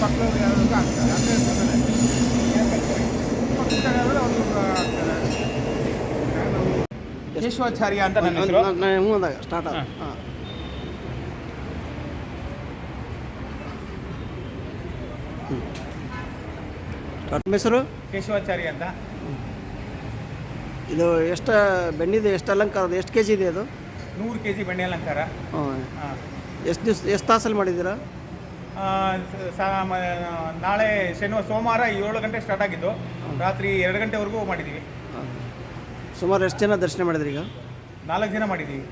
ಪಕ್ಕದ ಯಾರು ಅಂತ ಆಗ್ತಾರೆ ಅದೇ ಕೇಶವಾಚಾರ್ಯ ಅಂತ ನನ್ನ ಹೆಸರು. ಸ್ಟಾರ್ಟ್ ಆಗ ಹಾ. ನಿಮ್ಮ ಹೆಸರು? ಕೇಶವಾಚಾರ್ಯ ಅಂತ. ಇದು ಎಷ್ಟು ಬೆಣ್ಣಿದೆ ಎಷ್ಟು ಅಲಂಕಾರ ಎಷ್ಟು ಕೆ ಜಿ ಇದೆ ಅದು? ನೂರು ಕೆ ಜಿ ಬೆಣ್ಣೆ ಅಲಂಕಾರ. ಹಾಂ. ಎಷ್ಟು ದಿವ್ಸ ಎಷ್ಟು ತಾಸಲ್ಲಿ ಮಾಡಿದ್ದೀರಾ? ಆ, ಸ- ಮ- ನಾಳೆ ಶನಿವಾರ ಸೋಮವಾರ ಏಳು ಗಂಟೆ ಸ್ಟಾರ್ಟ್ ಆಗಿದ್ದು. ರಾತ್ರಿ ಎರಡು ಗಂಟೆವರೆಗೂ ಮಾಡಿದ್ದೀವಿ. ಸುಮಾರು ಎಷ್ಟು ಜನ ದರ್ಶನ ಮಾಡಿದ್ರಿ ಈಗ? ನಾಲ್ಕು ದಿನ ಮಾಡಿದ್ದೀವಿ.